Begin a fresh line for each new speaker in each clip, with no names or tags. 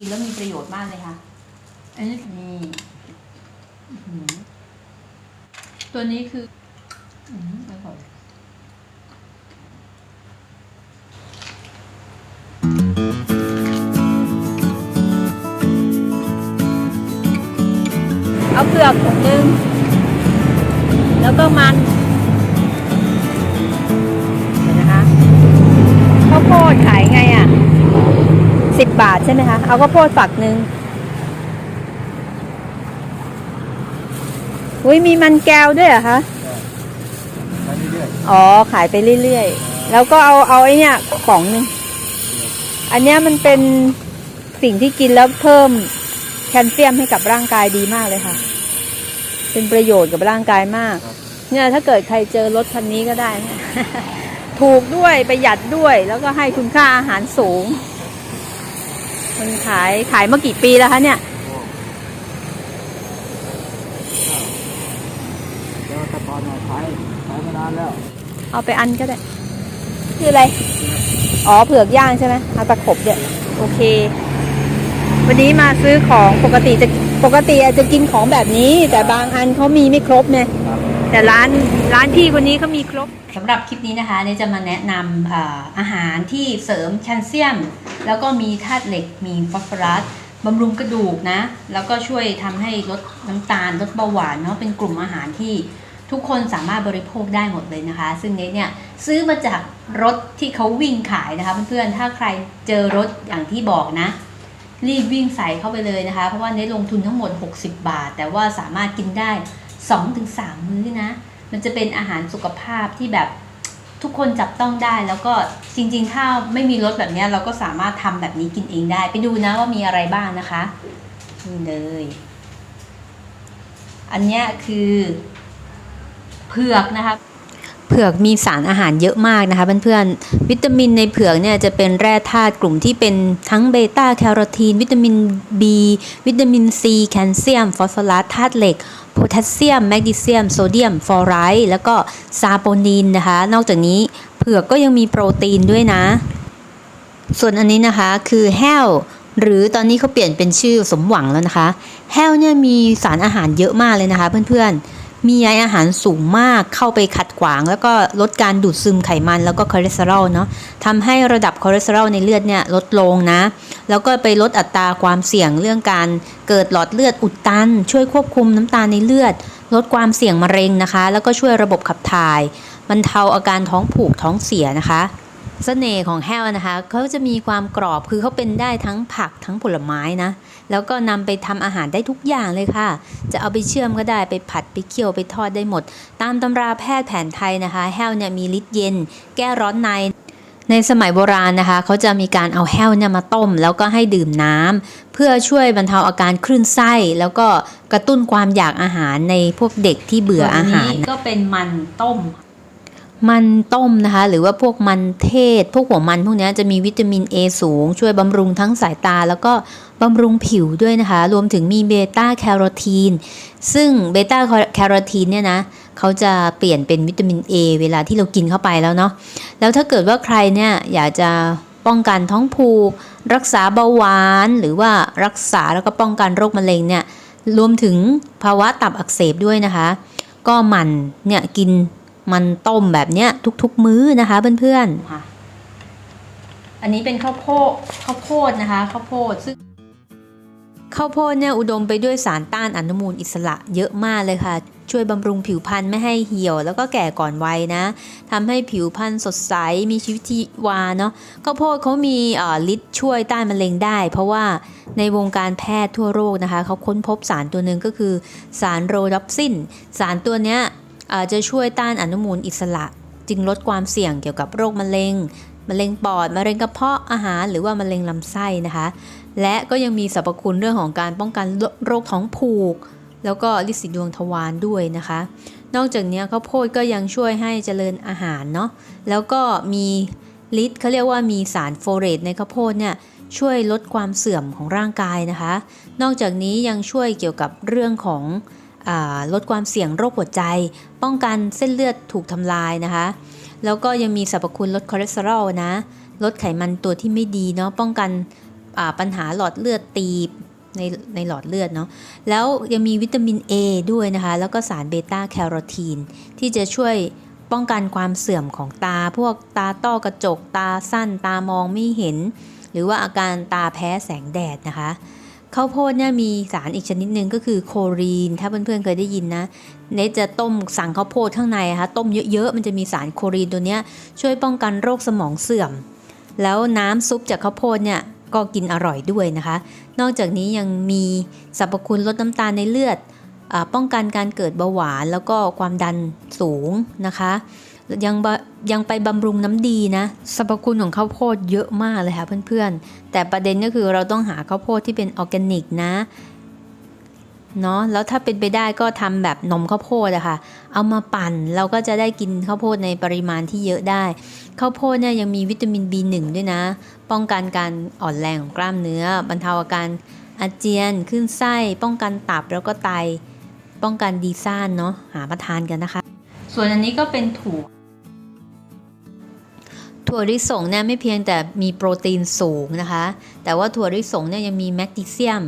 กินแล้วมีประโยชน์มากเลยค่ะ อันนี้นี่ตัวนี้คืออืมอร่อยเอาเผือกถุงนึง แล้วก็มัน บาทใช่ไหมคะ เอาข้าวโพดฝักหนึ่งอุ้ยมีมันแก้วด้วยเหรอคะ
ไปเรื่อย
อ๋อขายไปเรื่อยๆ แล้วก็เอาเอาไอ้เนี่ยกล่องหนึ่งอันเนี้ยมันเป็นสิ่งที่กินแล้วเพิ่มแคลเซียมให้กับร่างกายดีมากเลยค่ะ เป็นประโยชน์กับร่างกายมาก เนี่ยถ้าเกิดใครเจอรถคันนี้ก็ได้ ถูกด้วยประหยัดด้วยแล้วก็ให้คุณค่าอาหารสูง มันขายขายมากี่ปีแล้วคะเนี่ย
ๆเดี๋ยวแตะกอนมาขายขายมานานแล้ว
เอาไปอันก็ได้ คืออะไร อ๋อเผือกย่างใช่ไหมเอาตะขบด้วยโอเค วันนี้มาซื้อของปกติจะ ปกติอาจจะกินของแบบนี้ แต่บางอันเขามีไม่ครบเนี่ย
ครับ
แต่ร้านร้านพี่คนนี้เขามีครบสำหรับคลิปนี้นะคะเนี่ยจะมาแนะนำอ่าอาหารที่เสริมแคลเซียม แล้วก็มีธาตุเหล็กมีฟอสฟอรัสบำรุงกระดูกนะ แล้วก็ช่วยทำให้ลดน้ำตาลลดเบาหวานเนาะเป็นกลุ่มอาหารที่ทุกคนสามารถบริโภคได้หมดเลยนะคะ ซึ่งเนทเนี่ยซื้อมาจากรถที่เขาวิ่งขายนะคะเพื่อนๆถ้าใครเจอรถอย่างที่บอกนะ รีบวิ่งใส่เข้าไปเลยนะคะ เพราะว่าเนทลงทุนทั้งหมด 60 บาท แต่ว่าสามารถกินได้ 2-3 มื้อนะ มันจะเป็นอาหารสุขภาพที่แบบทุกคนจับต้องได้แล้วก็จริงๆ ถ้าไม่มีรถแบบนี้เราก็สามารถทำแบบนี้กินเองได้ ไปดูนะว่ามีอะไรบ้างนะคะ นี่เลย อันนี้คือเผือกนะคะ เผือกมีสารอาหารเยอะมากนะคะเพื่อนๆวิตามินในเผือกเนี่ยจะเป็นแร่ธาตุกลุ่มที่เป็นทั้งเบต้าแคโรทีน วิตามิน B วิตามิน C แคลเซียม ฟอสฟอรัสธาตุเหล็กโพแทสเซียม แมกนีเซียม โซเดียม ฟอไรด์แล้วก็ซาโปนินนะคะ นอกจากนี้เผือกก็ยังมีโปรตีนด้วยนะ ส่วนอันนี้นะคะคือแฮลหรือตอนนี้เขาเปลี่ยนเป็นชื่อสมหวังแล้วนะคะแฮลเนี่ยมีสารอาหารเยอะมากเลยนะคะเพื่อนๆ มีใยอาหารสูงมากเข้าไปขัดขวาง แล้วก็ลดการดูดซึมไขมันแล้วก็คอเลสเตอรอลเนาะทำให้ระดับคอเลสเตอรอลในเลือดเนี่ยลดลงนะ แล้วก็ไปลดอัตราความเสี่ยงเรื่องการเกิดหลอดเลือดอุดตัน ช่วยควบคุมน้ำตาลในเลือด ลดความเสี่ยงมะเร็งนะคะ แล้วก็ช่วยระบบขับถ่ายบรรเทาอาการท้องผูกท้องเสียนะคะ เสน่ห์ของแฮลนะคะเขาจะมีความกรอบคือเขาเป็นได้ทั้งผักทั้งผลไม้นะ แล้วก็นำไปทำอาหารได้ทุกอย่างเลยค่ะ จะเอาไปเชื่อมก็ได้ไปผัดไปเคี่ยวไปทอดได้หมด ตามตำราแพทย์แผนไทยนะคะแฮลเนี่ยมีฤทธิ์เย็น แก้ร้อนในในสมัยโบราณนะคะเขาจะมีการเอาแฮลเนี่ยมาต้ม แล้วก็ให้ดื่มน้ำเพื่อช่วยบรรเทาอาการคลื่นไส้ แล้วก็กระตุ้นความอยากอาหารในพวกเด็กที่เบื่ออาหารก็เป็นมันต้ม มันต้มนะคะ หรือว่าพวกมันเทศ พวกหัวมันพวกนี้จะมีวิตามิน A สูง ช่วยบำรุงทั้งสายตา แล้วก็บำรุงผิวด้วยนะคะ รวมถึงมีเบต้าแคโรทีน ซึ่งเบต้าแคโรทีนเนี่ยนะเขาจะเปลี่ยนเป็นวิตามิน A เวลาที่เรากินเข้าไปแล้วเนาะ แล้วถ้าเกิดว่าใครเนี่ยอยากจะป้องกันท้องผูก รักษาเบาหวาน หรือว่ารักษาแล้วก็ป้องกันโรคมะเร็งเนี่ย รวมถึงภาวะตับอักเสบด้วยนะคะ ก็มันเนี่ยกิน มันต้มแบบเนี้ยทุกๆมื้อนะคะเพื่อนๆค่ะอันนี้เป็นข้าวโพดข้าวโพดนะคะข้าวโพดซึ่งข้าวโพดเนี่ยอุดมไปด้วยสารต้านอนุมูลอิสระเยอะมากเลยค่ะ ช่วยบำรุงผิวพรรณไม่ให้เหี่ยว แล้วก็แก่ก่อนวัยนะทำให้ผิวพรรณสดใสมีชีวิตชีวาเนาะข้าวโพดเขามีเอ่อฤทธิ์ช่วยต้านมะเร็งได้ เพราะว่าในวงการแพทย์ทั่วโลกนะคะเขาค้นพบสารตัวหนึ่งก็คือสารโรดอปซิน สารตัวเนี้ยอา จจะช่วยต้านอนุมูลอิสระ จึงลดความเสี่ยงเกี่ยวกับโรคมะเร็งมะเร็งปอดมะเร็งกระเพาะอาหารหรือว่ามะเร็งลำไส้นะคะ และก็ยังมีสรรพคุณเรื่องของการป้องกันโรคท้องผูก แล้วก็ลิสีดวงทวารด้วยนะคะ นอกจากนี้ข้าวโพดก็ยังช่วยให้เจริญอาหารเนาะแล้วก็มีฤทธิ์เขาเรียกว่ามีสารโฟเรตในข้าวโพดเนี่ยช่วยลดความเสื่อมของร่างกายนะคะ นอกจากนี้ยังช่วยเกี่ยวกับเรื่องของ ลดความเสี่ยงโรคหัวใจ ป้องกันเส้นเลือดถูกทำลายนะคะ แล้วก็ยังมีสรรพคุณลดคอเลสเตอรอลนะ ลดไขมันตัวที่ไม่ดีเนาะ ป้องกันปัญหาหลอดเลือดตีบในในหลอดเลือดเนาะ แล้วยังมีวิตามิน A ด้วยนะคะ แล้วก็สารเบต้าแคโรทีน ที่จะช่วยป้องกันความเสื่อมของตา พวกตาต้อกระจก ตาสั้น ตามองไม่เห็น หรือว่าอาการตาแพ้แสงแดดนะคะ ข้าวโพดเนี่ยมีสารอีกชนิดหนึ่งก็คือโคลีน ถ้าเพื่อนๆเคยได้ยินนะ เนจะต้มสั่งข้าวโพดข้างในอะคะต้มเยอะๆ มันจะมีสารโคลีนตัวเนี้ยช่วยป้องกันโรคสมองเสื่อม แล้วน้ำซุปจากข้าวโพดเนี่ยก็กินอร่อยด้วยนะคะ นอกจากนี้ยังมีสรรพคุณลดน้ำตาลในเลือดอป้องกันการเกิดเบาหวานแล้วก็ความดันสูงนะคะ ยังยังไปบำรุงน้ำดีนะสรรพคุณของข้าวโพดเยอะมากเลยค่ะเพื่อนๆ แต่ประเด็นก็คือเราต้องหาข้าวโพดที่เป็นออร์แกนิกนะเนาะแล้วถ้าเป็นไปได้ก็ทำแบบนมข้าวโพดอะค่ะ เอามาปั่นเราก็จะได้กินข้าวโพดในปริมาณที่เยอะได้ ข้าวโพดเนี่ยยังมีวิตามิน B1 ด้วยนะ ป้องกันการอ่อนแรงของกล้ามเนื้อบรรเทาอาการอาเจียนขึ้นไส้ ป้องกันตับแล้วก็ไต ป้องกันดีซ่านเนาะหามาทานกันนะคะ ส่วนอันนี้ก็เป็นถั่ว ถั่วลิสงเนี่ยไม่เพียงแต่มีโปรตีนสูงนะคะ แต่ว่าถั่วลิสงเนี่ยยังมีแมกนีเซียม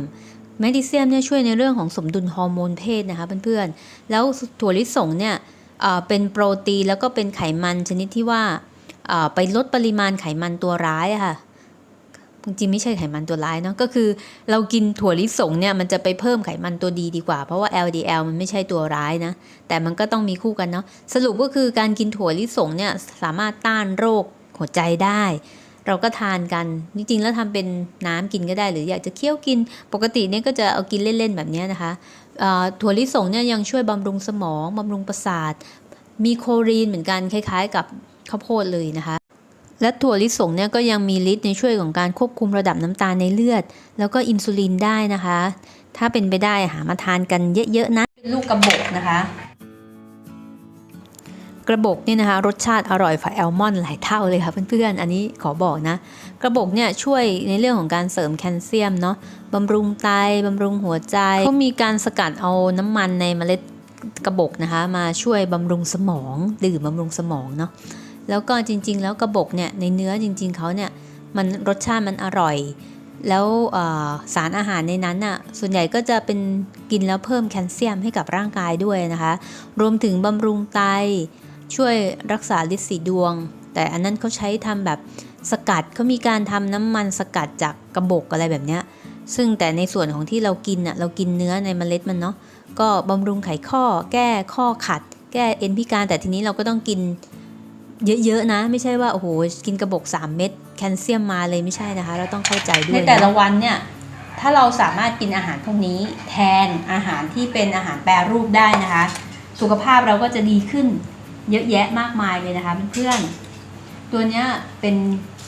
แมกนีเซียมเนี่ยช่วยในเรื่องของสมดุลฮอร์โมนเพศนะคะเพื่อนๆ แล้วถั่วลิสงเนี่ยเป็นโปรตีนแล้วก็เป็นไขมันชนิดที่ว่าไปลดปริมาณไขมันตัวร้ายะค่ะจริงๆไม่ใช่ไขมันตัวร้ายเนาะก็คือเรากินถั่วลิสงเนี่ยมันจะไปเพิ่มไขมันตัวดีดีกว่า เพราะว่า LDL มันไม่ใช่ตัวร้ายนะ แต่มันก็ต้องมีคู่กันเนาะสรุปก็คือการกินถั่วลิสงเนี่ยสามารถต้านโรค หัวใจได้ เราก็ทานกัน จริงๆ แล้วทำเป็นน้ำกินก็ได้ หรืออยากจะเคี่ยวกิน ปกติเนี่ยก็จะเอากินเล่นๆแบบนี้นะคะถั่วลิสงเนี่ยยังช่วยบำรุงสมองบำรุงประสาท มีโคลีนเหมือนกันคล้ายๆ กับข้าวโพดเลยนะคะและถั่วลิสงเนี่ยก็ยังมีฤทธิ์ในช่วยของการควบคุมระดับน้ำตาลในเลือด แล้วก็อินซูลินได้นะคะ ถ้าเป็นไปได้หามาทานกันเยอะๆนะ ลูกกระบอกนะคะ ระบอกนี่นะคะรสชาติอร่อยฝ่าแอลมอนด์หลายเท่าเลยค่ะเพื่อนๆ อันนี้ขอบอกนะ กระบอกเนี่ยช่วยในเรื่องของการเสริมแคลเซียมเนาะบำรุงไตบำรุงหัวใจเขามีการสกัดเอาน้ำมันในเมล็ดกระบอกนะคะ มาช่วยบำรุงสมอง ดื่มบำรุงสมองเนาะแล้วก็จริง ๆ แล้วกระบอกเนี่ยในเนื้อจริง ๆเขาเนี่ยมันรสชาติมันอร่อย แล้วสารอาหารในนั้นน่ะส่วนใหญ่ก็จะเป็นกินแล้วเพิ่มแคลเซียมให้กับร่างกายด้วยนะคะ รวมถึงบำรุงไต ช่วยรักษาลินสีดวง แต่อันนั้นเขาใช้ทำแบบสกัดเขามีการทำน้ำมันสกัดจากกระบอกอะไรแบบเนี้ยซึ่งแต่ในส่วนของที่เรากินน่ะเรากินเนื้อในเมล็ดมันเนาะก็บำรุงไขข้อ แก้ข้อขัด แก้เอ็นพิการแต่ทีนี้เราก็ต้องกินเยอะๆนะ ไม่ใช่ว่าโอ้โหกินกระบอก3 เม็ดแคลเซียมมาเลยไม่ใช่นะคะ เราต้องเข้าใจด้วย
ใน
นะ
แต่ละวันเนี่ยถ้าเราสามารถกินอาหารพวกนี้แทนอาหารที่เป็นอาหารแปรรูปได้นะคะ สุขภาพเราก็จะดีขึ้น เยอะแยะมากมายเลยนะคะเพื่อนๆตัวเนี้ยเป็น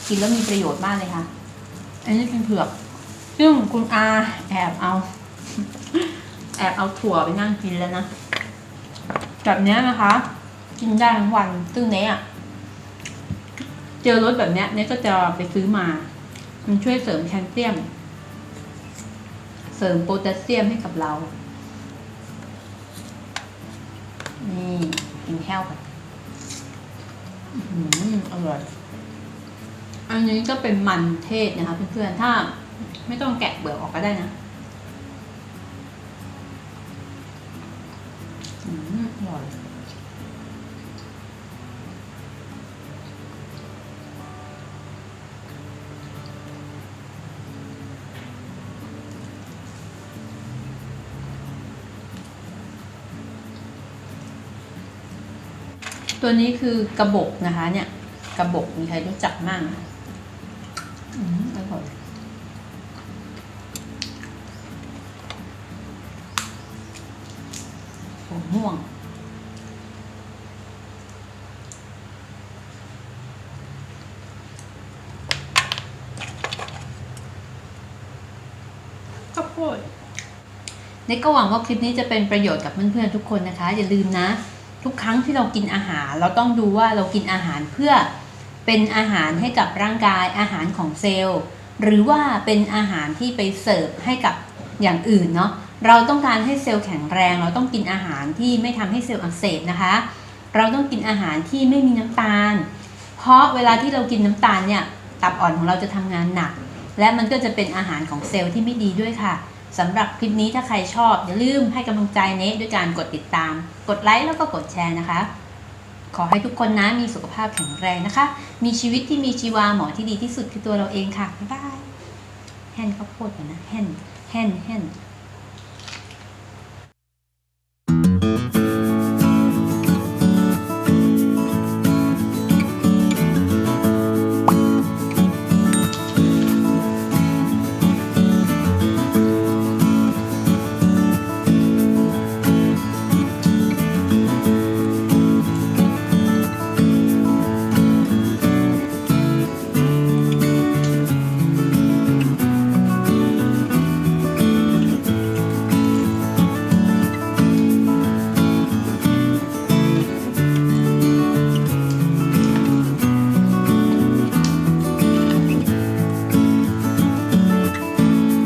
กินแล้วมีประโยชน์มากเลยค่ะ อันนี้เป็นเผือก ซึ่งคุณอาแอบเอา แอบเอาถั่วไปนั่งกินแล้วนะแบบเนี้ยนะคะ กินได้ทั้งวันซึ่งเนี้ยเจอรสแบบเนี้ยเนี้ยก็จะไปซื้อมา มันช่วยเสริมแคลเซียม เสริมโพแทสเซียมให้กับเรา นี่ กินแห้วค่ะอื้อหืออร่อย อันนี้ก็เป็นมันเทศนะคะเพื่อนๆ ถ้าไม่ต้องแกะเปลือกออกก็ได้นะอืมอร่อย ตัวนี้คือกระบอกนะคะเนี่ย กระบอกมีใครรู้จักมั่งอืมอร่อยหัวม่วงข้าวโพดเน็กก็หวังว่าคลิปนี้จะเป็นประโยชน์กับเพื่อนๆทุกคนนะคะ อย่าลืมนะ ทุกครั้งที่เรากินอาหาร เราต้องดูว่าเรากินอาหารเพื่อเป็นอาหารให้กับร่างกายอาหารของเซลล์ หรือว่าเป็นอาหารที่ไปเสิร์ฟให้กับอย่างอื่นเนาะเราต้องการให้เซลล์แข็งแรง เราต้องกินอาหารที่ไม่ทำให้เซลล์อักเสบนะคะ เราต้องกินอาหารที่ไม่มีน้ำตาล เพราะเวลาที่เรากินน้ำตาลเนี่ยตับอ่อนของเราจะทำงานหนัก
และมันก็จะเป็นอาหารของเซลล์ที่ไม่ดีด้วยค่ะ สำหรับคลิปนี้ถ้าใครชอบ อย่าลืมให้กำลังใจเนทด้วยการกดติดตาม กดไลค์แล้วก็กดแชร์นะคะ ขอให้ทุกคนนะมีสุขภาพแข็งแรงนะคะ มีชีวิตที่มีชีวาหมอที่ดีที่สุดคือตัวเราเองค่ะบ๊ายบายแฮนข้าวโพดก่อนนะแฮนแฮนแฮน